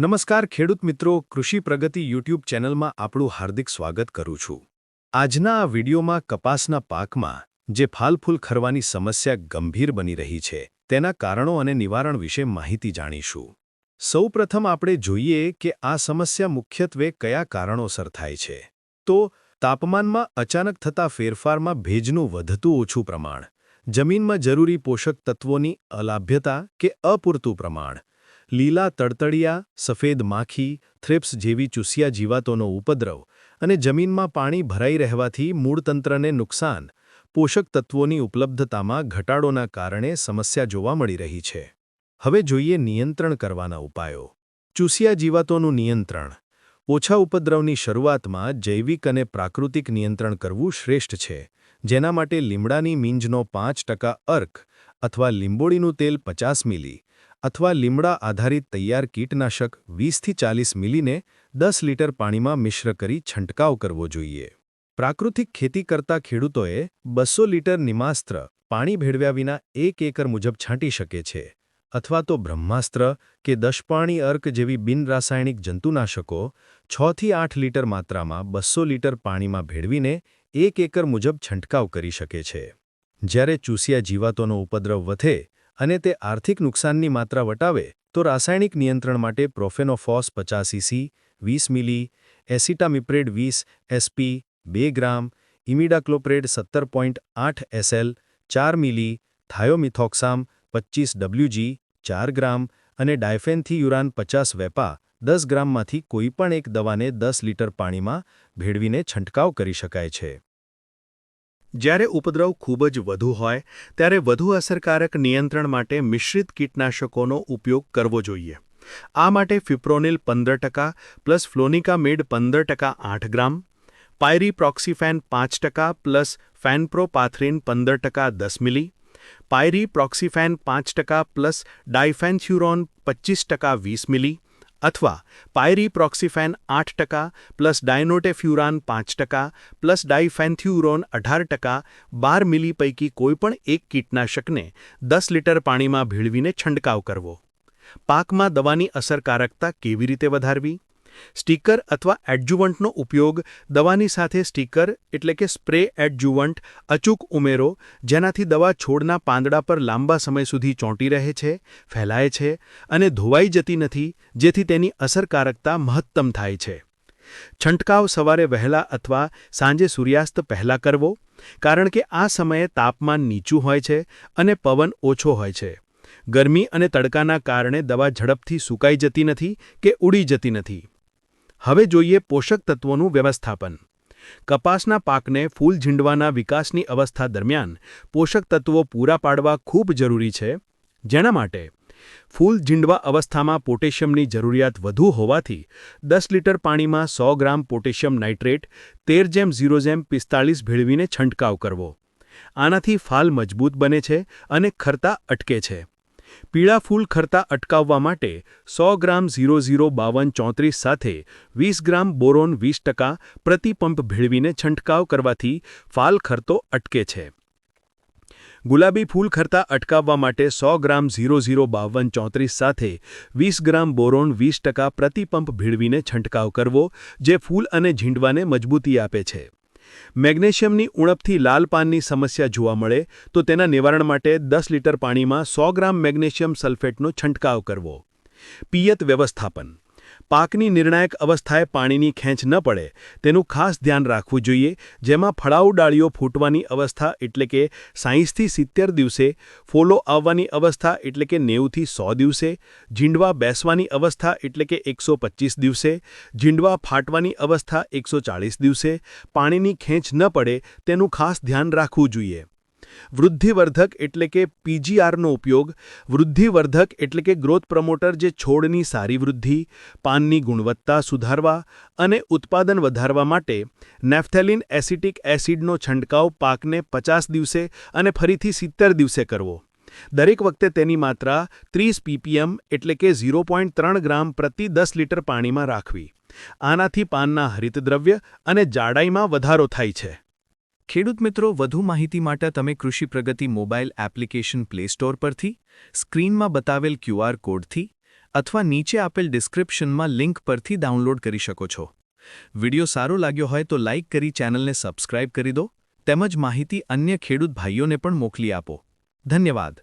નમસ્કાર ખેડૂત મિત્રો, કૃષિ પ્રગતિ યુટ્યુબ ચેનલમાં આપણું હાર્દિક સ્વાગત કરું છું. આજના આ વિડીયોમાં કપાસના પાકમાં, જે ફાલફૂલ ખરવાની સમસ્યા ગંભીર બની રહી છે, તેના કારણો અને નિવારણ વિશે માહિતી જાણીશું. સૌપ્રથમ આપણે જોઈએ કે આ સમસ્યા મુખ્યત્વે કયા કારણોસર થાય છે. તો, તાપમાનમાં અચાનક થતા ફેરફારમાં ભેજનું વધતું ઓછું પ્રમાણ, જમીનમાં જરૂરી પોષક તત્વોની અલાભ્યતા કે અપૂરતું પ્રમાણ લીલા તડતડિયા, સફેદ માખી, થ્રેપ્સ જેવી ચૂસિયા જીવાતોનો ઉપદ્રવ અને જમીનમાં પાણી ભરાઈ રહેવાથી મૂળતંત્રને નુકસાન પોષક તત્વોની ઉપલબ્ધતામાં ઘટાડોના કારણે સમસ્યા જોવા મળી રહી છે. હવે જોઈએ નિયંત્રણ કરવાના ઉપાયો. ચૂસિયા જીવાતોનું નિયંત્રણ. ઓછા ઉપદ્રવની શરૂઆતમાં જૈવિક અને પ્રાકૃતિક નિયંત્રણ કરવું શ્રેષ્ઠ છે, જેના માટે લીમડાની મીંજનો પાંચ અર્ક અથવા લીંબોળીનું તેલ પચાસ મિલી અથવા લીમડા આધારિત તૈયાર કીટનાશક વીસથી ચાલીસ મિલીને દસ લીટર પાણીમાં મિશ્ર કરી છંટકાવ કરવો જોઈએ. પ્રાકૃતિક ખેતી કરતા ખેડૂતોએ બસો લીટર નિમાસ્ત્ર પાણી ભેળવ્યા વિના એક એકર મુજબ છાંટી શકે છે, અથવા તો બ્રહ્માસ્ત્ર કે દશપાણી અર્ક જેવી બિનરાસાયણિક જંતુનાશકો છથી આઠ લીટર માત્રામાં બસો લીટર પાણીમાં ભેળવીને એક એકર મુજબ છંટકાવ કરી શકે છે. જ્યારે ચૂસિયા જીવાતોનો ઉપદ્રવ વધે અને તે આર્થિક નુકસાનની માત્રા વટાવે, તો રાસાયણિક નિયંત્રણ માટે પ્રોફેનોફોસ પચાસ ઇસી વીસ મિલી, એસિટામિપ્રેડ વીસ એસપી, બે ગ્રામ, ઇમિડાક્લોપ્રેડ સત્તર પોઈન્ટ આઠ એસએલ, ચાર મિલી, થાયોમિથોક્સામ પચ્ચીસ ડબલ્યુજી, ચાર ગ્રામ અને ડાયફેન્થીયુરાન પચાસ વેપા, દસ ગ્રામમાંથી કોઈપણ એક દવાને દસ લીટર પાણીમાં ભેળવીને છંટકાવ કરી શકાય છે. જ્યારે ઉપદ્રવ ખૂબ જ વધુ હોય, ત્યારે વધુ અસરકારક નિયંત્રણ માટે મિશ્રિત કીટનાશકોનો ઉપયોગ કરવો જોઈએ. આ માટે ફિપ્રોનિલ પંદર ટકા પ્લસ ફ્લોનિકામેડ પંદર ટકા આઠ ગ્રામ પાયરી પ્રોક્સીફેન પાંચ ટકા પ્લસ ફેનપ્રોપાથરીન પંદર ટકા દસ મિલી પાયરી પ્રોક્સિફેન પાંચ ટકા પ્લસ ડાયફેન્થ્યુરોન પચીસ ટકા વીસ મિલી અથવા પાયરી પ્રોક્સીફેન આઠ ટકા પ્લસ ડાયનોટેફ્યુરાન પાંચ ટકા પ્લસ ડાયફેન્થ્યુરોન અઢાર ટકા બાર મિલી પૈકી કોઈપણ એક કીટનાશકને દસ લીટર પાણીમાં ભેળવીને છંટકાવ કરવો. પાકમાં દવાની અસરકારકતા કેવી રીતે વધારવી? સ્ટીકર અથવા એડજુવન્ટનો ઉપયોગ દવાની સાથે સ્ટીકર એટલે કે સ્પ્રે એડજુવન્ટ અચૂક ઉમેરો, જેનાથી દવા છોડના પાંદડા પર લાંબા સમય સુધી ચોંટી રહે છે, ફેલાય છે અને ધોવાઈ જતી નથી, જેથી તેની અસરકારકતા મહત્તમ થાય છે. છંટકાવ સવારે વહેલા અથવા સાંજે સૂર્યાસ્ત પહેલાં કરવો, કારણ કે આ સમયે તાપમાન નીચું હોય છે અને પવન ઓછો હોય છે. ગરમી અને તડકાના કારણે દવા ઝડપથી સુકાઈ જતી નથી કે ઉડી જતી નથી. હવે જોઈએ પોષક તત્વોનું વ્યવસ્થાપન. કપાસના પાકને ફૂલ ઝીંડવાના વિકાસની અવસ્થા દરમિયાન પોષક તત્વો પૂરા પાડવા ખૂબ જરૂરી છે. જેના માટે ફૂલ ઝીંડવા અવસ્થામાં પોટેશિયમની જરૂરિયાત વધુ હોવાથી દસ લીટર પાણીમાં સો ગ્રામ પોટેશિયમ નાઇટ્રેટ, તેર જેમ ઝીરો જેમ પિસ્તાળીસ ભેળવીને છંટકાવ કરવો. આનાથી ફાલ મજબૂત બને છે અને ખરતા અટકે છે. પીળા ફૂલ ખરતા અટકાવવા માટે સો ગ્રામ ઝીરો ઝીરો બાવન ચોત્રીસ સાથે વીસ ગ્રામ બોરોન વીસ ટકા પ્રતિ પંપ ભેળવીને છંટકાવ કરવાથી ફાલ ખરતો અટકે છે. ગુલાબી ફૂલ ખરતા અટકાવવા માટે સો ગ્રામ ઝીરો ઝીરો બાવન ચોત્રીસ સાથે વીસ ગ્રામ બોરોન વીસ ટકા પ્રતિ પંપ ભેળવીને છંટકાવ કરવો જે ફૂલ અને ઝીંડવાને મજબૂતી આપે છે. મેગ્નેશિયમની ઉણપથી લાલ પાનની સમસ્યા જોવા મળે તો તેના નિવારણ માટે દસ લીટર પાણીમાં સો ગ્રામ મેગ્નેશિયમ સલ્ફેટનો છંટકાવ કરવો. પિયત વ્યવસ્થાપન પાકની નિર્ણાયક અવસ્થાએ પાણીની ખેંચ ન પડે, તેનું ખાસ ધ્યાન રાખવું જોઈએ, જેમાં ફળાઉ ડાળીઓ ફૂટવાની અવસ્થા એટલે કે સાહીઠથી સિત્તેર દિવસે, ફોલો આવવાની અવસ્થા એટલે કે નેવુંથી સો દિવસે, ઝીંડવા બેસવાની અવસ્થા એટલે કે એકસો દિવસે, ઝીંડવા ફાટવાની અવસ્થા એકસો દિવસે, પાણીની ખેંચ ન પડે, તેનું ખાસ ધ્યાન રાખવું જોઈએ. વૃદ્ધિવર્ધક એટલે કે પીજીઆરનો ઉપયોગ, વૃદ્ધિવર્ધક એટલે કે ગ્રોથ પ્રમોટર જે છોડની સારી વૃદ્ધિ, પાનની ગુણવત્તા સુધારવા અને ઉત્પાદન વધારવા માટે નેફથેલિન એસિટિક એસિડનો છંટકાવ પાકને પચાસ દિવસે અને ફરીથી સિત્તેર દિવસે કરવો. દરેક વખતે તેની માત્રા ત્રીસ પીપીએમ એટલે કે ઝીરો ગ્રામ પ્રતિ દસ લીટર પાણીમાં રાખવી. આનાથી પાનના હરિતદ્રવ્ય અને જાડાઈમાં વધારો થાય છે. ખેડૂત મિત્રો, વધુ માહિતી માટે તમે Krishi Pragati mobile application play store પરથી, સ્ક્રીનમાં બતાવેલ ક્યુઆર કોડથી, અથવા નીચે આપેલ ડિસ્ક્રિપ્શનમાં લિંક પરથી ડાઉનલોડ કરી શકો છો. વિડિયો સારો લાગ્યો હોય તો લાઇક કરી ચેનલને સબસ્ક્રાઇબ કરી દો, તેમજ માહિતી અન્ય ખેડૂત ભાઈઓને પણ મોકલી આપો. ધન્યવાદ.